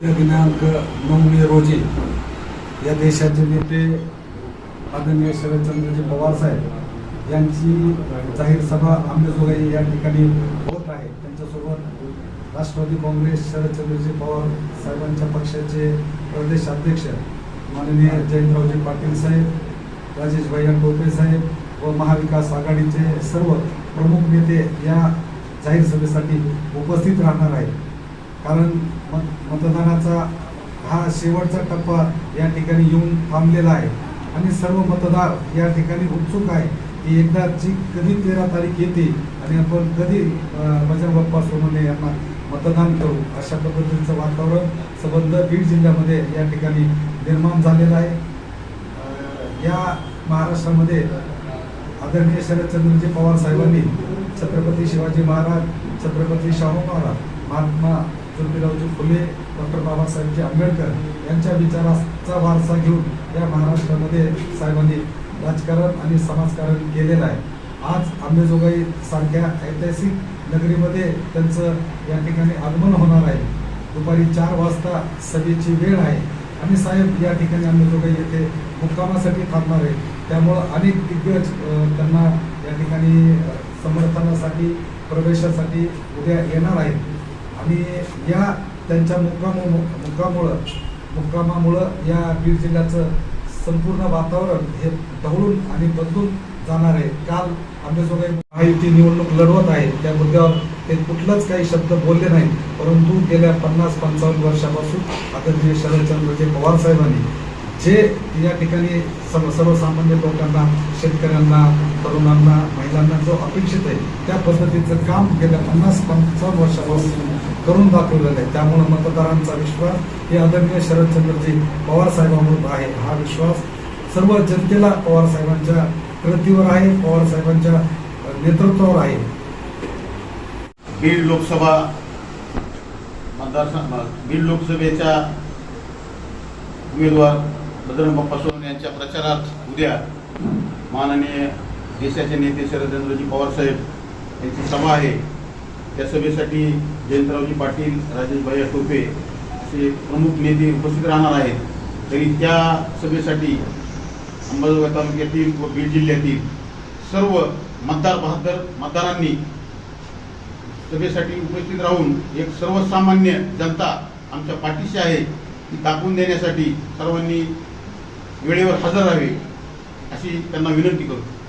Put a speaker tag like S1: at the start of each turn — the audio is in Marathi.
S1: दिनांक नऊ मे रोजी या देशाचे नेते आदरणीय शरदचंद्रजी पवार साहेब यांची जाहीर सभा आंबेजोगाई या ठिकाणी होत आहे. त्यांच्यासोबत राष्ट्रवादी काँग्रेस शरदचंद्रजी पवार साहेबांच्या पक्षाचे प्रदेश अध्यक्ष माननीय जयंतरावजी पाटील साहेब राजेश भैया टोपे साहेब व महाविकास आघाडीचे सर्व प्रमुख नेते या जाहीर सभेसाठी उपस्थित राहणार आहेत. कारण मत मतदानाचा हा शेवटचा टप्पा या ठिकाणी येऊन थांबलेला आहे. आणि सर्व मतदार या ठिकाणी उत्सुक आहे की एकदाची कधी तेरा तारीख येते आणि आपण कधी अं, बाप्पा सोनवणे यांना मतदान करू अशा पद्धतीचं वातावरण संबंध बीड जिल्ह्यामध्ये या ठिकाणी निर्माण झालेलं आहे. या महाराष्ट्रामध्ये आदरणीय शरदचंद्रजी पवार साहेबांनी छत्रपती शिवाजी महाराज छत्रपती शाहू महाराज महात्मा ज्योतिरावजी फुले डॉक्टर बाबासाहेबजी आंबेडकर यांच्या विचाराचा वारसा घेऊन या महाराष्ट्रामध्ये साहेबांनी राजकारण आणि समाजकारण केलेलं आहे. आज आंबेजोगाई सारख्या ऐतिहासिक नगरीमध्ये त्यांचं या ठिकाणी आगमन होणार आहे. दुपारी चार वाजता सभेची वेळ आहे आणि साहेब या ठिकाणी आंबेजोगाई येथे मुक्कामासाठी थांबणार आहे त्यामुळं अनेक दिग्गज त्यांना या ठिकाणी समर्थनासाठी प्रवेशासाठी उद्या येणार आहेत. आणि या त्यांच्या मुक्काम मुक्कामुळं मुक्कामामुळं या बीड जिल्ह्याचं संपूर्ण वातावरण हे ढवळून आणि बदलून जाणार आहे. काल आंबेजोगाई महायुती निवडणूक लढवत आहे. त्या मुद्द्यावर ते कुठलाच काही शब्द बोलले नाही परंतु गेल्या पन्नास पंचावन्न वर्षापासून आदरणीय शरदचंद्रजी पवार साहेबांनी जे या ठिकाणी सर्व सर्वसामान्य लोकांना शेतकऱ्यांना तरुणांना महिलांना जो अपेक्षित आहे त्या पद्धतीचं काम गेल्या पन्नास पंचावन्न वर्षापासून करून दाखवलेलं आहे. त्यामुळे मतदारांचा विश्वास हे आदरणीय शरदचंद्रजी पवार साहेबांवर आहे. हा विश्वास सर्व जनतेला पवार साहेबांच्या कृतीवर आहे पवार साहेबांच्या नेतृत्वावर आहे.
S2: बीड लोकसभा मतदारसंघ बीड लोकसभेच्या उमेदवार बजरंग बाप्पा सोहन यांच्या प्रचारात उद्या माननीय देशाचे नेते शरदचंद्रजी पवार साहेब यांची सभा आहे. त्या सभेसाठी जयंतरावजी पाटील राजेश भैया टोपे असे प्रमुख नेते उपस्थित राहणार आहेत. तरी त्या सभेसाठी अंबाजोगाई तालुक्यातील व बीड जिल्ह्यातील सर्व मतदार बहादर मतदारांनी सभेसाठी उपस्थित राहून एक सर्वसामान्य जनता आमच्या पाठीशी आहे ती दाखवून देण्यासाठी सर्वांनी वेळेवर हजर राहावे अशी त्यांना विनंती करतो.